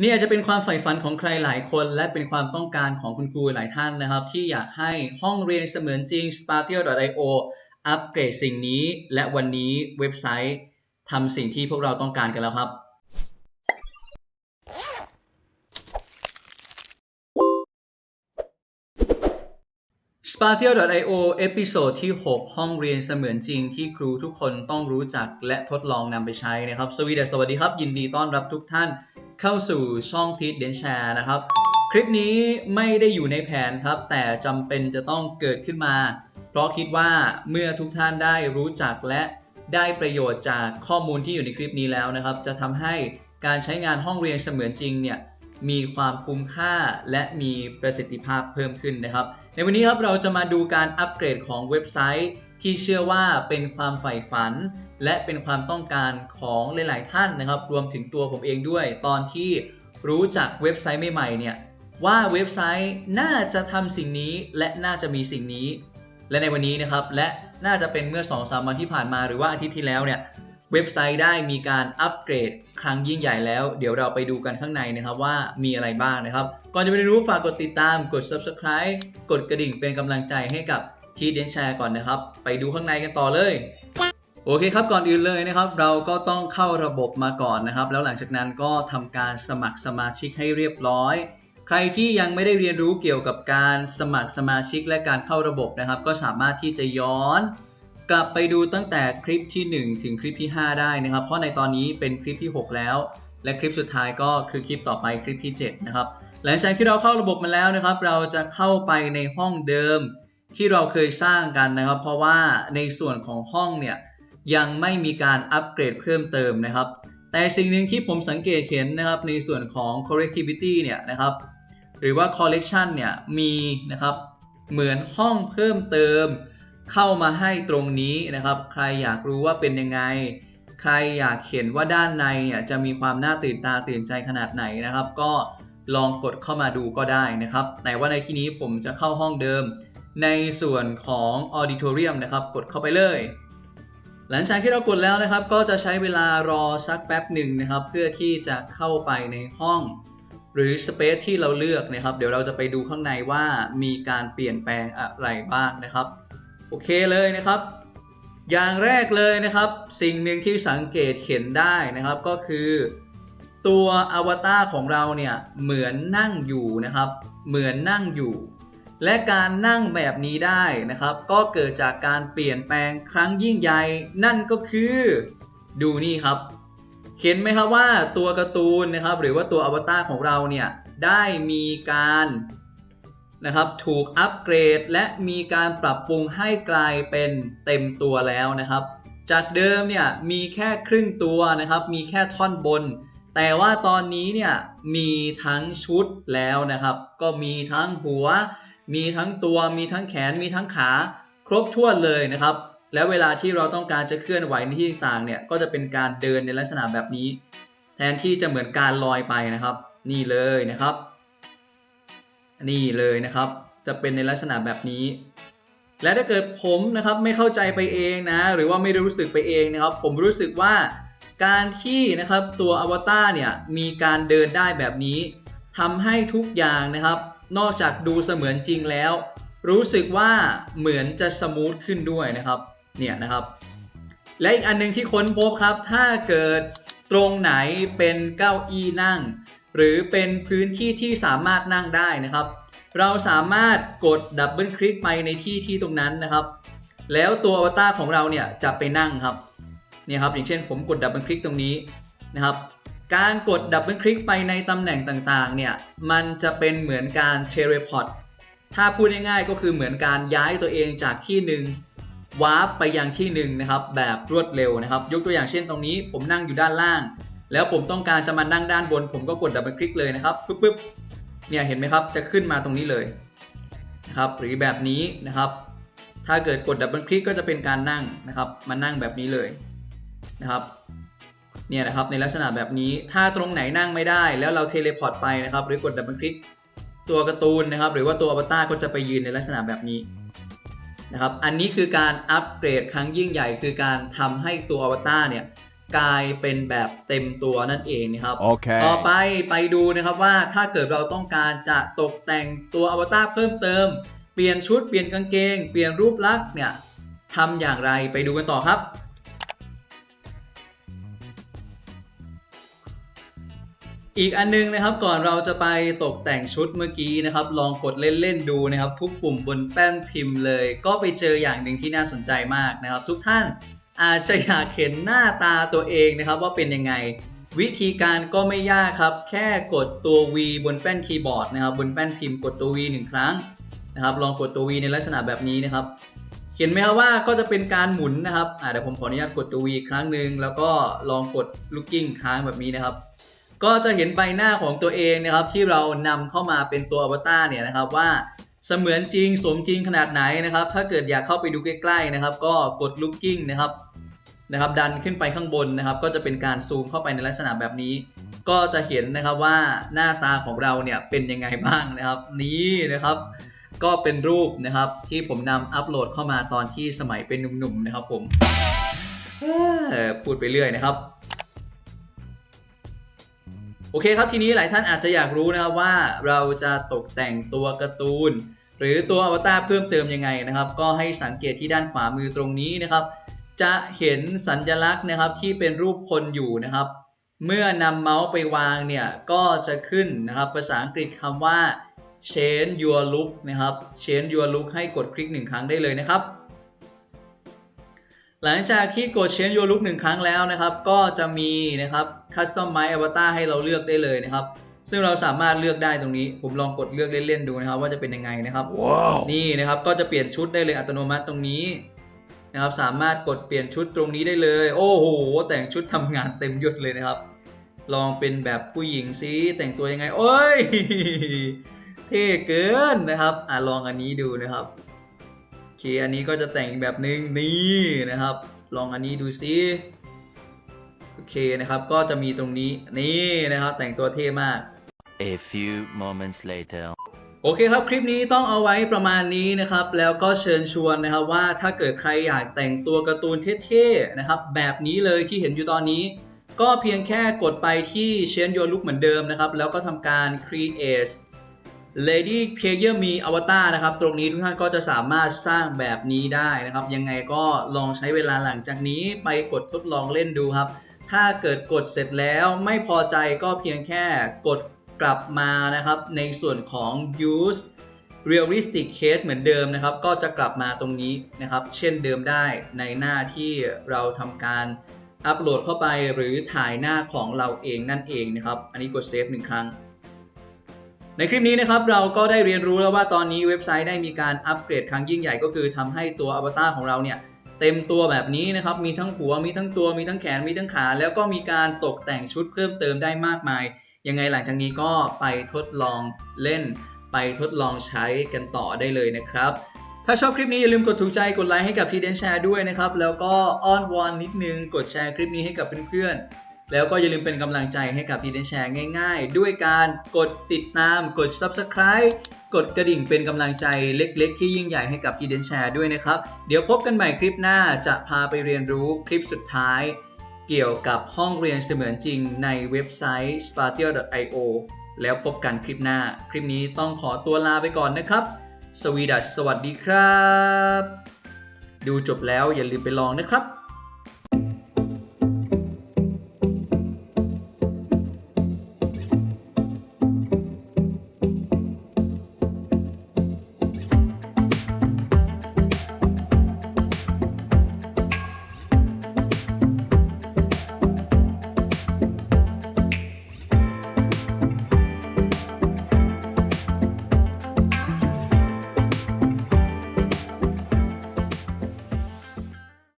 นี่อาจจะเป็นความใฝ่ฝันของใครหลายคน และเป็นความต้องการของคุณครูหลายท่านนะครับ ที่อยากให้ห้องเรียนเสมือนจริง Spartial.io อัปเกรดสิ่งนี้ และวันนี้เว็บไซต์ทำสิ่งที่พวกเราต้องการกันแล้วครับ Spartial.io เอพิโซดที่ 6 ห้องเรียนเสมือนจริงที่ครูทุกคนต้องรู้จักและทดลองนำไปใช้นะครับ สวีเดสวัสดีครับ ยินดีต้อนรับทุกท่านเข้าสู่ช่องทิศเดนแชร์นะครับ คลิปนี้ไม่ได้อยู่ในแผนครับ แต่จำเป็นจะต้องเกิดขึ้นมา เพราะคิดว่าเมื่อทุกท่านได้รู้จักและได้ประโยชน์จากข้อมูลที่อยู่ในคลิปนี้แล้วนะครับ จะทำให้การใช้งานห้องเรียนเสมือนจริงเนี่ย มีความคุ้มค่าและมีประสิทธิภาพเพิ่มขึ้นนะครับ ในวันนี้ครับเราจะมาดูการอัปเกรดของเว็บไซต์ ที่เชื่อว่าเป็นความใฝ่ฝัน และเป็นความต้องการของหลาย ๆ ท่านนะครับ รวมถึงตัวผมเองด้วย ตอนที่รู้จักเว็บไซต์ใหม่ ๆ เนี่ยว่าเว็บไซต์น่าจะทำสิ่งนี้และน่าจะมีสิ่งนี้ และในวันนี้นะครับและน่าจะเป็นเมื่อ2-3วันที่ผ่านมาหรือว่าอาทิตย์ที่แล้วเนี่ย เว็บไซต์ได้มีการอัปเกรดครั้งยิ่งใหญ่แล้ว เดี๋ยวเราไปดูกันข้างในนะครับว่ามีอะไรบ้างนะครับ ก่อนจะไปรู้ฝากกดติดตามกด subscribe กดกระดิ่งเป็นกำลังใจให้กับทีเดนแชร์ก่อนนะครับ ไปดูข้างในกันต่อเลย โอเคครับก่อนอื่นเลยนะครับ เราก็ต้องเข้าระบบมาก่อนนะครับ แล้วหลังจากนั้นก็ทำการสมัครสมาชิกให้เรียบร้อย ใครที่ยังไม่ได้เรียนรู้เกี่ยวกับการสมัครสมาชิกและการเข้าระบบนะครับ ก็สามารถที่จะย้อน กลับไปดูตั้งแต่คลิปที่ 1 ถึงคลิปที่ 5 ได้นะครับ เพราะในตอนนี้เป็นคลิปที่ 6 แล้ว และคลิปสุดท้ายก็คือคลิปต่อไปคลิปที่ 7 นะครับ หลังจากที่เราเข้าระบบมาแล้วนะครับ เราจะเข้าไปในห้องเดิมที่เราเคยสร้างกันนะครับ เพราะว่าในส่วนของห้องเนี่ยยังไม่มีการอัปเกรดเพิ่มเติมนะครับ แต่สิ่งหนึ่งที่ผมสังเกตเห็นนะครับในส่วนของ correctivity เนี่ยนะครับ หรือว่า collection เนี่ยมีนะครับเหมือนห้องเพิ่มเติม เข้ามาให้ตรงนี้นะครับ ใครอยากรู้ว่าเป็นยังไง ใครอยากเห็นว่าด้านในเนี่ยจะมีความน่าตื่นตาตื่นใจขนาดไหนนะครับ ก็ลองกดเข้ามาดูก็ได้นะครับแต่ว่าในที่นี้ผมจะเข้าห้องเดิม ในส่วนของ auditorium นะครับ กดเข้าไปเลย หลังจากที่เรากดแล้วนะครับ ก็จะใช้เวลารอสักแป๊บหนึ่งนะครับ เพื่อที่จะเข้าไปในห้อง หรือ Space ที่เราเลือกนะครับ เดี๋ยวเราจะไปดูข้างในว่ามีการเปลี่ยนแปลงอะไรบ้างนะครับ อเคเลยนะครับ อย่างแรกเลยนะครับ สิ่งหนึ่งที่สังเกตเห็นได้นะครับก็คือ ตัวอวตารของเราเนี่ยเหมือนนั่งอยู่นะครับ เหมือนนั่งอยู่ และการนั่งแบบนี้ได้นะครับ ก็เกิดจากการเปลี่ยนแปลงครั้งยิ่งใหญ่นั่นก็คือ ดูนี่ครับ เห็นไหมครับว่าตัวการ์ตูนนะครับ หรือว่าตัวอวตารของเราเนี่ยได้มีการ นะครับถูกอัปเกรดและมีการปรับปรุงให้กลายเป็นเต็มตัวแล้วนะครับ จากเดิมเนี่ยมีแค่ครึ่งตัวนะครับ มีแค่ท่อนบน แต่ว่าตอนนี้เนี่ยมีทั้งชุดแล้วนะครับ ก็มีทั้งหัว มีทั้งตัวมีทั้งแขนมีทั้งขา ครบถ้วนเลยนะครับ แล้วเวลาที่เราต้องการจะเคลื่อนไหวในที่ต่างเนี่ยก็จะเป็นการเดินในลักษณะแบบนี้ แทนที่จะเหมือนการลอยไปนะครับ นี่เลยนะครับ นี่เลยนะครับ จะเป็นในลักษณะแบบนี้ และถ้าเกิดผมนะครับไม่เข้าใจไปเองนะ หรือว่าไม่ได้รู้สึกไปเองนะครับ ผมรู้สึกว่าการที่นะครับตัวอวตารเนี่ยมีการเดินได้แบบนี้ทำให้ทุกอย่างนะครับ นอกจากดูเสมือนจริงแล้ว รู้สึกว่าเหมือนจะสมูทขึ้นด้วยนะครับเนี่ยนะครับ และอีกอันหนึงที่ค้นพบครับ ถ้าเกิดตรงไหนเป็นเก้าอี้นั่ง หรือเป็นพื้นที่ที่สามารถนั่งได้นะครับ เราสามารถกดดับเบิลคลิกไปในที่ที่ตรงนั้นนะครับ แล้วตัวอวตารของเราเนี่ยจะไปนั่งครับเนี่ยครับอย่างเช่นผมกดดับเบิลคลิกตรงนี้นะครับการกดดับเบิลคลิกไปในตำแหน่งต่างๆ เนี่ย มันจะเป็นเหมือนการเทเลพอร์ต ถ้าพูดง่ายๆ ก็คือเหมือนการย้ายตัวเองจากที่หนึ่งวาร์ปไปยังที่หนึ่งนะครับ แบบรวดเร็วนะครับ ยกตัวอย่างเช่นตรงนี้ ผมนั่งอยู่ด้านล่าง แล้วผมต้องการจะมานั่งด้านบน ผมก็กดดับเบิลคลิกเลยนะครับปึ๊บปึ๊บเนี่ยเห็นไหมครับจะขึ้นมาตรงนี้เลยนะครับหรือแบบนี้นะครับ ถ้าเกิดกดดับเบิลคลิกก็จะเป็นการนั่งนะครับ มานั่งแบบนี้เลยนะครับเนี่ยนะครับในลักษณะแบบนี้ถ้าตรงไหนนั่งไม่ได้ แล้วเราเทเลพอร์ตไปนะครับ หรือกดดับเบิลคลิกตัวการ์ตูนนะครับ หรือว่าตัวอวตารก็จะไปยืนในลักษณะแบบนี้นะครับ อันนี้คือการอัปเกรดครั้งยิ่งใหญ่ คือการทำให้ตัวอวตารเนี่ย กลายเป็นแบบเต็มตัวนั่นเองนะครับ Okay. ต่อไปไปดูนะครับว่าถ้าเกิดเราต้องการจะตกแต่งตัวอวตารเพิ่มเติม เปลี่ยนชุดเปลี่ยนกางเกง เปลี่ยนรูปลักษณ์เนี่ยทำอย่างไรไปดูกันต่อครับอีกอันนึงนะครับก่อนเราจะไปตกแต่งชุดเมื่อกี้นะครับ ลองกดเล่นๆดูนะครับ ทุกปุ่มบนแป้นพิมพ์เลย ก็ไปเจออย่างหนึ่งที่น่าสนใจมากนะครับ ทุกท่าน อาจจะอยากเห็นหน้าตาตัวเองนะครับว่าเป็นยังไง วิธีการก็ไม่ยากครับ แค่กดตัว V บนแป้นคีย์บอร์ดนะครับบนแป้นพิมพ์กดตัว V หนึ่งครั้งนะครับลองกดตัว V ในลักษณะแบบนี้นะครับเห็นไหมครับว่าก็จะเป็นการหมุนนะครับเดี๋ยวผมขออนุญาตกดตัว V อีครั้งหนึ่งแล้วก็ลองกด looking ค้างแบบนี้นะครับ ก็จะเห็นใบหน้าของตัวเองนะครับที่เรานำเข้ามาเป็นตัวอวตารเนี่ยนะครับว่า เสมือนจริงสมจริงขนาดไหนนะครับ ถ้าเกิดอยากเข้าไปดูใกล้ๆนะครับ ก็กด looking นะครับนะครับ ดันขึ้นไปข้างบนนะครับ ก็จะเป็นการซูมเข้าไปในลักษณะแบบนี้ ก็จะเห็นนะครับว่าหน้าตาของเราเนี่ยเป็นยังไงบ้างนะครับ นี่นะครับก็เป็นรูปนะครับที่ผมนำอัปโหลดเข้ามาตอนที่สมัยเป็นหนุ่มๆนะครับผมพูดไปเรื่อยนะครับ โอเคครับทีนี้หลายท่านอาจจะอยากรู้นะครับว่าเราจะตกแต่งตัวการ์ตูน หรือตัวอวตารเพิ่มเติมยังไงนะครับ ก็ให้สังเกตที่ด้านขวามือตรงนี้นะครับ จะเห็นสัญลักษณ์นะครับที่เป็นรูปคนอยู่นะครับ เมื่อนำเมาส์ไปวางเนี่ยก็จะขึ้นนะครับภาษาอังกฤษคำว่า change your look นะครับ change your look ให้กดคลิกหนึ่งครั้งได้เลยนะครับ หลังจากที่กด change your look หนึ่งครั้งแล้วนะครับ ก็จะมีนะครับ customize avatar ให้เราเลือกได้เลยนะครับ ซึ่งเราสามารถเลือกได้ตรงนี้ ผมลองกดเลือกเล่นๆดูนะครับ ว่าจะเป็นยังไงนะครับ Wow. นี่นะครับก็จะเปลี่ยนชุดได้เลยอัตโนมัติตรงนี้นะครับ สามารถกดเปลี่ยนชุดตรงนี้ได้เลย โอ้โห แต่งชุดทำงานเต็มยศเลยนะครับ ลองเป็นแบบผู้หญิงซิแต่งตัวยังไงโอ้ยเท่เกินนะครับอะลองอันนี้ดูนะครับโอ เคอันนี้ก็จะแต่งอีกแบบนึงนี่นะครับ ลองอันนี้ดูซิโอเคนะครับก็จะมีตรงนี้นี่นะครับแต่งตัวเท่มาก A few moments later. โอเคครับ คลิปนี้ต้องเอาไว้ประมาณนี้นะครับ แล้วก็เชิญชวนนะครับว่าถ้าเกิดใครอยากแต่งตัวการ์ตูนเท่ๆนะครับ แบบนี้เลยที่เห็นอยู่ตอนนี้ ก็เพียงแค่กดไปที่ Change Your Look เหมือนเดิมนะครับ แล้วก็ทำการ Create Lady Player Me Avatar นะครับ ตรงนี้ทุกท่านก็จะสามารถสร้างแบบนี้ได้นะครับ ยังไงก็ลองใช้เวลาหลังจากนี้ไปกดทดลองเล่นดูครับ ถ้าเกิดกดเสร็จแล้วไม่พอใจก็เพียงแค่กดกลับมานะครับ ในส่วนของ use realistic case เหมือนเดิมนะครับ ก็จะกลับมาตรงนี้นะครับ เช่นเดิมได้ในหน้าที่เราทำการอัปโหลดเข้าไปหรือถ่ายหน้าของเราเองนั่นเองนะครับ อันนี้กดเซฟหนึ่งครั้ง ในคลิปนี้นะครับเราก็ได้เรียนรู้แล้วว่าตอนนี้เว็บไซต์ได้มีการอัปเกรดครั้งยิ่งใหญ่ก็คือทำให้ตัวอวตารของเราเนี่ยเต็มตัวแบบนี้นะครับมีทั้งหัวมีทั้งตัวมีทั้งแขนมีทั้งขา แล้วก็มีการตกแต่งชุดเพิ่มเติมได้มากมาย ยังไงหลังจากนี้ก็ไปทดลองเล่น ไปทดลองใช้กันต่อได้เลยนะครับ ถ้าชอบคลิปนี้อย่าลืมกดถูกใจกดไลค์ให้กับทีเดนแชร์ด้วยนะครับแล้วก็อ้อนวอนนิดนึงกดแชร์คลิปนี้ให้กับเพื่อนๆ แล้วก็อย่าลืมเป็นกำลังใจให้กับทีเดนแชร์ง่ายๆ ด้วยการกดติดตามกด Subscribe กดกระดิ่งเป็นกำลังใจเล็กๆ ที่ยิ่งใหญ่ให้กับทีเดนแชร์ด้วยนะครับ เดี๋ยวพบกันใหม่คลิปหน้าจะพาไปเรียนรู้คลิปสุดท้าย เกี่ยวกับห้องเรียนเสมือนจริงในเว็บไซต์ spartial.io แล้วพบกันคลิปหน้า คลิปนี้ต้องขอตัวลาไปก่อนนะครับ สวีดัสสวัสดีครับ ดูจบแล้วอย่าลืมไปลองนะครับ